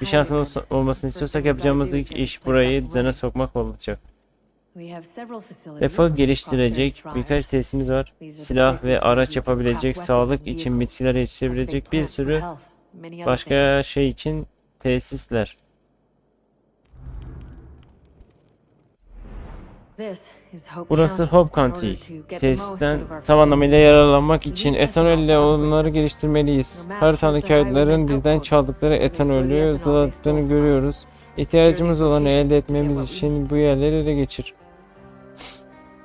Bir şansımız olmasını istiyorsak yapacağımız ilk iş burayı düzene sokmak olacak. Refah geliştirecek birkaç tesisimiz var. Silah ve araç yapabilecek, sağlık için bitkiler yetiştirebilecek bir sürü başka şey için tesisler. Burası Hope County. Tesisten tam anlamıyla yararlanmak için etanol ile onları geliştirmeliyiz. Haritadaki kayıtların bizden çaldıkları etanolü doladıklarını görüyoruz. İhtiyacımız olanı elde etmemiz için bu yerleri ele geçir.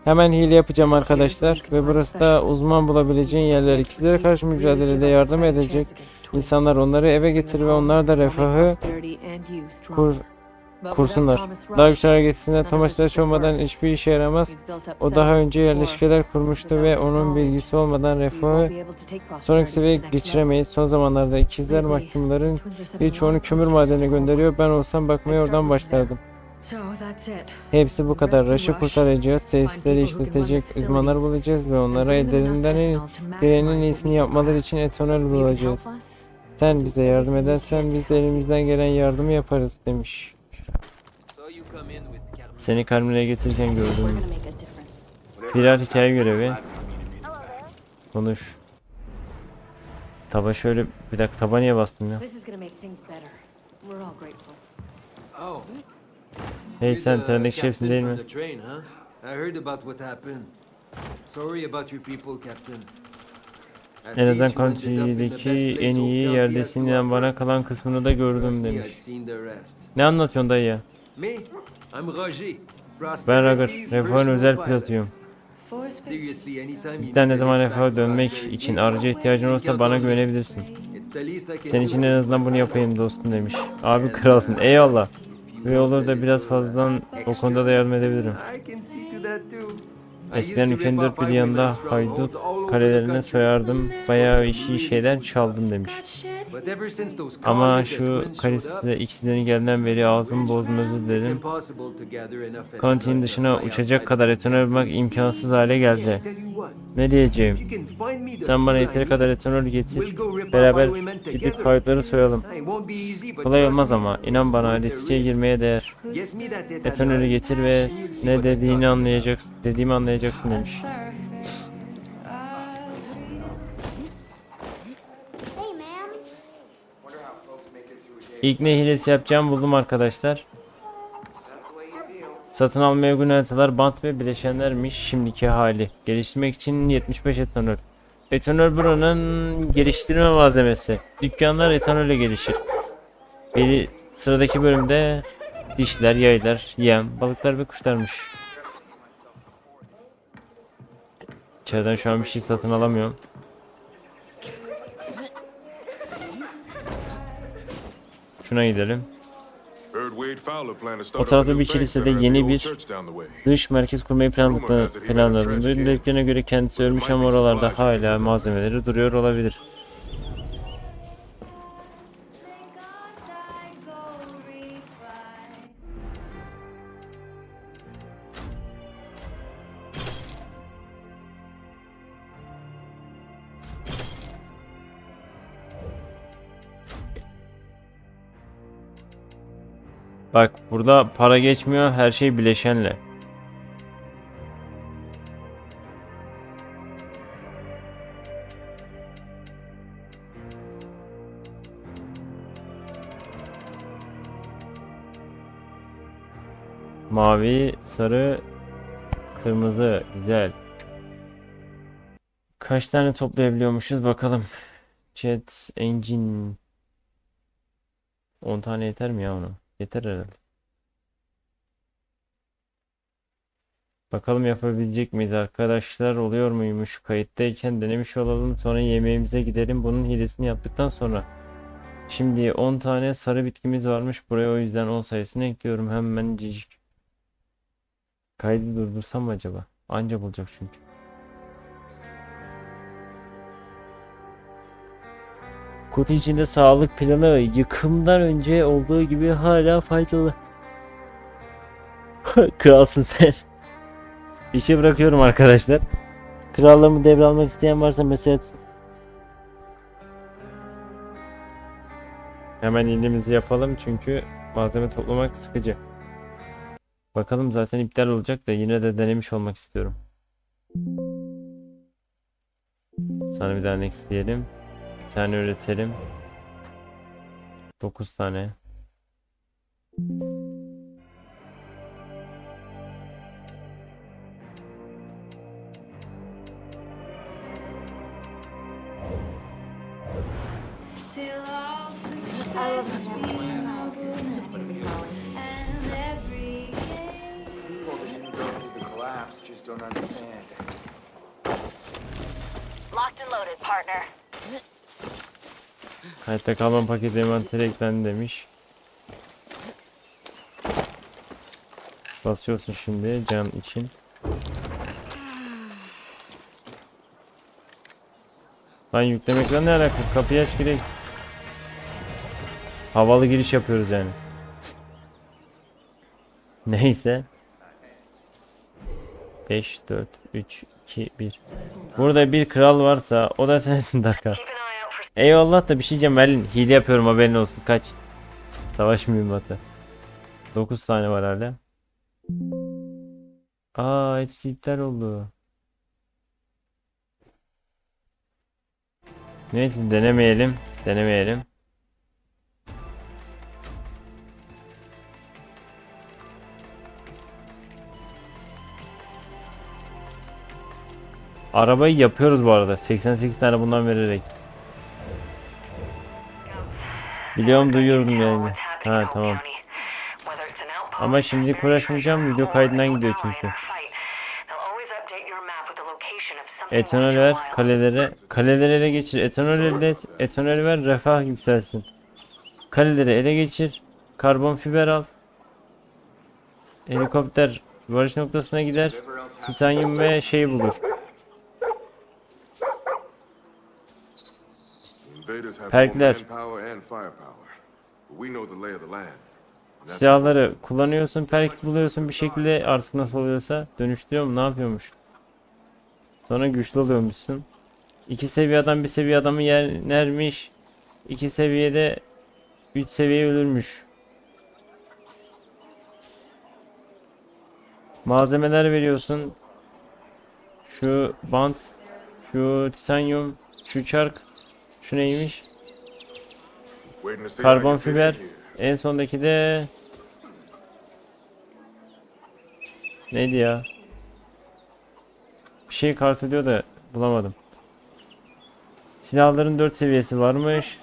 Hemen hile yapacağım arkadaşlar ve burası da uzman bulabileceğin yerler. İkizlere karşı mücadelede yardım edecek insanlar onları eve getir ve onlar da refahı kur, kursunlar. Daha güçlü hareketinde Thomas Lash olmadan hiçbir işe yaramaz. O daha önce yerleşkeler kurmuştu ve onun bilgisi olmadan refahı sonraki seviyeye geçiremeyiz. Son zamanlarda ikizler mahkumların birçoğunu kömür madenine gönderiyor. Ben olsam bakmaya oradan başlardım. Hepsi bu kadar. Rush'ı kurtaracağız. Tesisleri işletecek uzmanlar bulacağız ve onlara ellerinden en, gelenin iyisini yapmaları için etanol bulacağız. Sen bize yardım edersen biz de elimizden gelen yardımı yaparız demiş. Seni Carmen'e getirirken gördüm. Birer hikaye görevi. Konuş. Taba şöyle bir dakika taba niye bastım ya? Oh, Hey sen trendeki şefsin değil mi? En azından place en iyi yerdesin bana kalan kısmını da gördüm demiş. Ne anlatıyorsun dayı ya? Me, I'm Roger. Ben Prosperity's Refah'ın özel pilot. pilotuyum. Cidden ne zaman Refah'a dönmek için araca ihtiyacın olursa bana güvenebilirsin. Senin için en azından bunu yapayım dostum demiş. Abi kralsın eyvallah. Ve olur da biraz fazladan o konuda da yardım edebilirim. Eskiden used to ülkenin rip dört off bir yanında haydut kalelerine soyardım. Bayağı işi şeyler çaldım demiş. Ama şu twins showed kalesi up, ikizlerin geldiğinden beri ağzım County'nin etanol to dışına uçacak kadar etanol bulmak imkansız hale geldi. Ne diyeceğim? Sen bana yeteri kadar etanol getir. Beraber gidip kayıtları soyalım. Kolay olmaz ama inan bana riske girmeye değer. Etanolü getir ve ne dediğini anlayacaksın, dediğimi anlayacaksın demiş. İlk ne hilesi yapacağım buldum arkadaşlar. Satın almaya uygun haritalar, bant ve bileşenlermiş şimdiki hali. Geliştirmek için 75 etanol. Etanol buranın geliştirme malzemesi. Dükkanlar etanole gelişir. Bir sıradaki bölümde dişler, yaylar, yem, balıklar ve kuşlarmış. İçeriden şu an bir şey satın alamıyorum. Şuna gidelim. O tarafta bir kilisede yeni bir Dış merkez kurmayı planladı, planladım. Dediklerine göre kendisi ölmüş ama oralarda hala malzemeleri duruyor olabilir. Bak burada para geçmiyor her şey bileşenle. Mavi, sarı, kırmızı. Güzel. Kaç tane toplayabiliyormuşuz bakalım. Chat engine. 10 tane yeter mi ya ona? Yeter herhalde. Bakalım yapabilecek miyiz arkadaşlar? Oluyor muymuş? Kayıttayken denemiş olalım. Sonra yemeğimize gidelim. Bunun hilesini yaptıktan sonra. Şimdi 10 tane sarı bitkimiz varmış. Buraya o yüzden 10 sayısını ekliyorum. Hemen cicik. Kaydı durdursam acaba? Anca bulacak çünkü. Kutu içinde sağlık planı yıkımdan önce olduğu gibi hala faydalı. Kralsın sen. İşe bırakıyorum arkadaşlar. Krallığımı devralmak isteyen varsa mesela Hemen iyiliğimizi yapalım çünkü malzeme toplamak sıkıcı. Bakalım zaten iptal olacak da yine de denemiş olmak istiyorum. Sana bir daha next diyelim. Tane üretelim. 9 tane. Locked and loaded, partner. Hayatta kalan paketi envantere eklendi demiş. Basıyorsun şimdi can için. Lan yüklemekle ne alaka? Kapıyı aç gireyim. Havalı giriş yapıyoruz yani. Neyse. 5, 4, 3, 2, 1. Burada bir kral varsa o da sensin Darka. Eyvallah da bir şey diyeceğim Merlin. Hile yapıyorum haberin olsun. Kaç. Savaş mühimmatı. 9 tane var hala. Aa hepsi iptal oldu. Neyse denemeyelim. Denemeyelim. Arabayı yapıyoruz bu arada. 88 tane bundan vererek. Biliyorum duyuyorum yani. Ha tamam. Ama şimdi uğraşmayacağım. Video kaydından gidiyor çünkü. Etanol ver kalelere. Kaleleri ele geçir. Etanol elde et. Etanol ver refah yükselsin. Kaleleri ele geçir. Karbon fiber al. Helikopter varış noktasına gider. Titanyum ve şey bulur. Land. Silahları kullanıyorsun, perk buluyorsun bir şekilde artık nasıl oluyorsa dönüştürüyor mu ne yapıyormuş. Sonra güçlü oluyormuşsun. İki seviye adam bir seviye adamı yenermiş. İki seviyede üç seviye ölürmüş. Malzemeler veriyorsun. Şu bant, şu titanyum, şu çark, şu neymiş? Karbon fiber. En sondaki de neydi ya? Bir şey kartı diyor da bulamadım. Silahların 4 seviyesi varmış.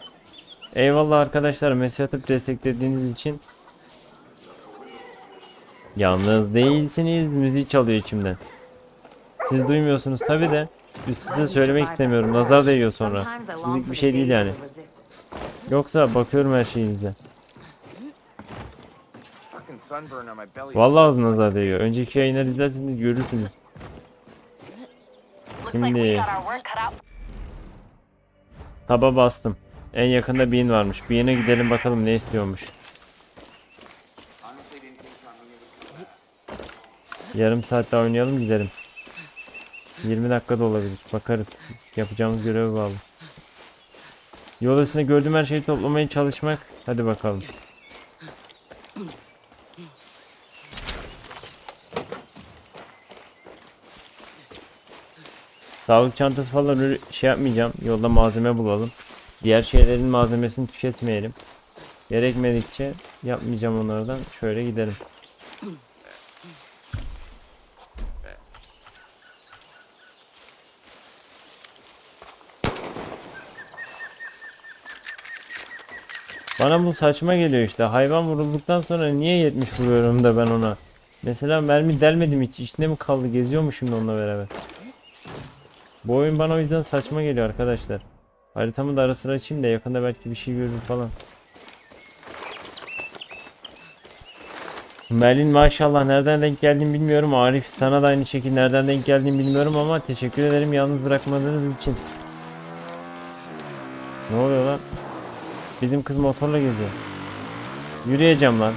Eyvallah arkadaşlar mesaj atıp desteklediğiniz için. Yalnız değilsiniz müziği çalıyor içimden. Siz duymuyorsunuz tabi de üstüne söylemek istemiyorum. Nazar değiyor sonra. Sizlik bir şey değil yani. Yoksa bakıyorum her şeyinize. Vallahi ağzına nazar değiyor. Önceki yayınları izlerseniz görürsünüz. Şimdi taba bastım. En yakında bin varmış. Bin'e gidelim bakalım ne istiyormuş. Yarım saat daha oynayalım gidelim. 20 dakika da olabilir. Bakarız. Yapacağımız göreve bağlı. Yol üstünde gördüğüm her şeyi toplamaya çalışmak. Hadi bakalım. Sağlık çantası falan şey yapmayacağım. Yolda malzeme bulalım. Diğer şeylerin malzemesini tüketmeyelim. Gerekmedikçe yapmayacağım onlardan. Şöyle gidelim. Bana bu saçma geliyor işte. Hayvan vurulduktan sonra niye 70 vuruyorum da ben ona? Mesela mermi delmedim hiç. İçinde mi kaldı? Geziyor mu şimdi onunla beraber? Bu oyun bana o yüzden saçma geliyor arkadaşlar. Haritamı da ara sıra açayım da yakında belki bir şey görürüm falan. Merlin maşallah nereden denk geldiğini bilmiyorum. Arif sana da aynı şekilde nereden denk geldiğini bilmiyorum ama teşekkür ederim yalnız bırakmadığınız için. Ne oluyor lan? Bizim kız motorla geziyor. Yürüyeceğim lan.